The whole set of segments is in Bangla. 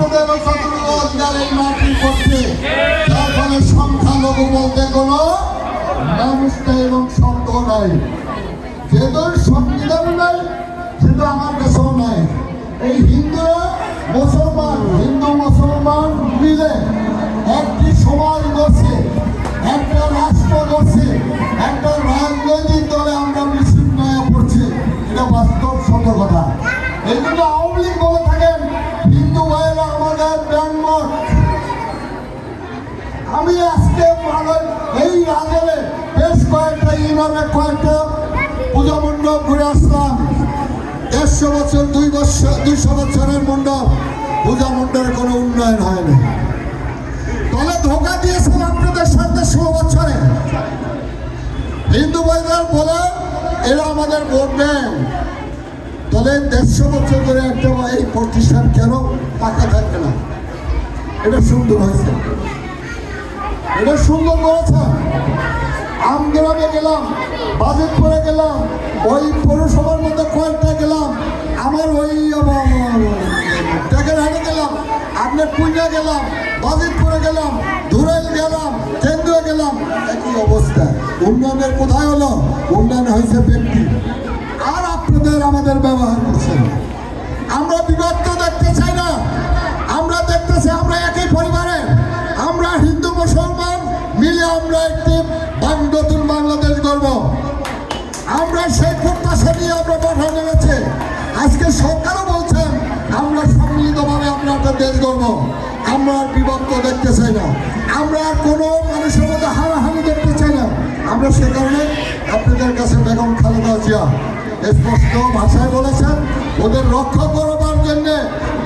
আপনাদের অধিকার এই মাটি করছে যার কোনো মানুষ এবং শব্দ নাই। যেহেতু সংবিধান নাই সেটা আমার কাছেও নাই। এই হিন্দুরা আমি আজকে এই রাজলে বেশ কয়েকটা ইউনিয়নে কয়েকটা পূজা মণ্ডপ ঘুরে আসলাম। দেড়শো বছর, দুই বছর, দুইশো বছরের মণ্ডপ। পূজা মণ্ডপের কোনো উন্নয়ন হয়নি। তাহলে ধোকা দিয়েছেন আপনাদের সাথে ষোলো বছরে। হিন্দু ভাইদের বলে, এরা আমাদের ভোট দেন তাহলে দেড়শো বছর ধরে একটা এই প্রতিষ্ঠান কেন টাকা থাকবে না? এটা সুন্দর হয়েছে। এটা সুন্দর করেছে। আমগ্রামে গেলাম বাজেট করে গেলাম, ওই পৌরসভার মধ্যে কয়েকটা গেলাম, আমার ওই টাকার হাটে গেলাম আপনার কুইনা গেলাম বাজেট করে গেলাম, ধুরাইল গেলাম, কেন্দ্রে গেলাম, একই অবস্থা। উন্নয়নের কোথায় হলো? উন্নয়ন হয়েছে ব্যক্তি। আর আপনাদের আমাদের ব্যবহার করছেন আমরা বিভক্ত দেখতে চাই না। আমরা দেখতে চাই আমরা একই পরিবারের আমরা সেই প্রত্যাশা নিয়ে আমরা পাঠানো নেমেছে আজকে সরকারও বলছেন, আমরা সম্মিলিতভাবে আমরা একটা দেশ গর্ব আমরা আর বিভক্ত দেখতে চাই না। আমরা আর কোনো মানুষের মধ্যে হানাহানি দেখতে চাই না। আমরা সে কারণে আপনাদের কাছে বেগম খালেদা জিয়া স্পষ্ট ভাষায় বলেছেন, ওদের রক্ষা করবার জন্যে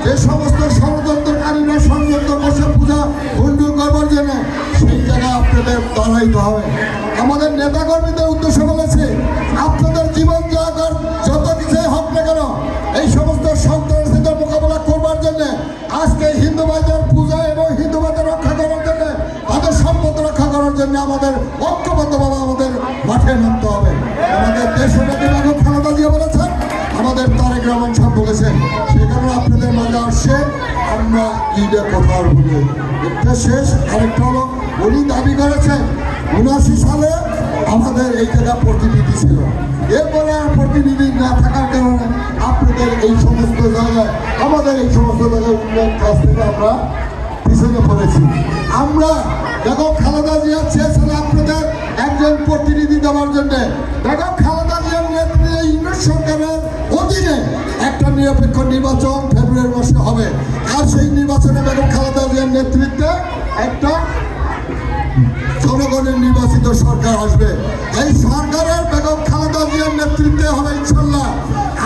যে সমস্ত ষড়যন্ত্রকারীরা ষড়যন্ত্র বসে পূজা ভণ্ডুল করবার জন্য, সেই জায়গায় আপনাদের দাঁড়াইতে হবে। আমাদের নেতাকর্মীদের উদ্দেশ্য বলেছে আজকে হিন্দু পূজা এবং হিন্দু রক্ষা করার জন্য, তাদের সম্পদ রক্ষা করার জন্য আমাদের ঐক্যবদ্ধভাবে আমাদের মাঠে নামতে হবে। আমাদের দেশনেত্রী বেগম খালেদা জিয়া বলেছেন, আমাদের তারেক রহমান সাহেব বলেছেন সে কারণে আপনাদের মাঝে আসছে আমরা ঈদে কথা বলি। শেষ, আরেকটা হলো, উনি দাবি করেছেন, উনাশি সালে আমাদের এই জায়গা প্রতিনিধি ছিল। এরপরে আর প্রতিনিধি না থাকার কারণে আপনাদের এই সমস্ত জায়গায়, আমাদের এই সমস্ত জায়গায় উন্নয়ন কাজ থেকে আমরা পিছনে পড়েছি। আমরা বেগম খালেদা জিয়া চেয়েছেন আপনাদের একজন প্রতিনিধি দেওয়ার জন্য। দেখো, খালেদা জিয়ার নেতৃত্বে ইংরেজ সরকারের অধীনে একটা নিরপেক্ষ নির্বাচন ফেব্রুয়ারি মাসে হবে। আর সেই নির্বাচনে বেগম খালেদা জিয়ার নেতৃত্বে একটা সরকার আসবে। এই সরকারের বেগম খালেদা জিয়ার নেতৃত্বে হবে ইনশাল্লাহ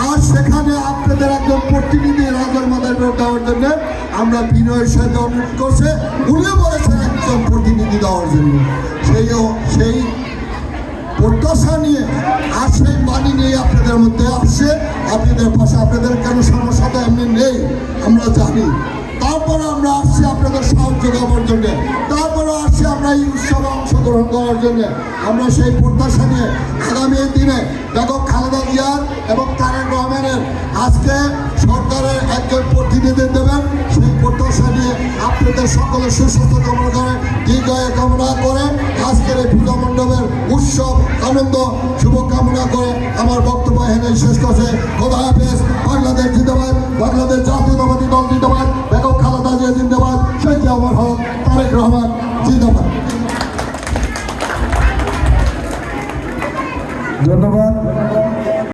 আর সেখানে আপনাদের একজন প্রতিনিধি রাজার মাদার দেওয়ার জন্য আমরা বিনয়ের সাথে অনুরোধ করছে। উনি বলেছেন একজন প্রতিনিধি দেওয়ার জন্য। সেই সেই প্রত্যাশা নিয়ে আর সেই বাণী নিয়ে আপনাদের মধ্যে আসছে। আপনাদের পাশে আপনাদের কেন সমস্যা তো এমনি নেই, আমরা জানি। তারপরে আমরা আসছি আপনাদের সাহায্য দেওয়ার জন্য। তারপরে আসছি আমরা এই উৎসবে অংশগ্রহণ করার জন্য আমরা সেই প্রত্যাশা নিয়ে আগামী দিনে বেগম খালেদা জিয়ার এবং তারেক রহমানের আজকে সরকারের একজন প্রতিনিধি দেবেন। সেই প্রত্যাশা নিয়ে আপনাদের সকলের সুস্বাস্থ্য কামনা করে, দীর্ঘায় কামনা করে আজকের এই পূজা মণ্ডপের উৎসব, আনন্দ, শুভকামনা করে আমার বক্তব্য এখানে শেষ করছে। খোদা হাফেজ, বাংলাদেশ জিন্দাবাদ, বাংলাদেশ জাতীয়তাবাদী দল জিন্দাবাদ বেগম খালেদা জিয়া জিন্দাবাদ। শেখ আমার হক, তারেক রহমান জিন্দাবাদ।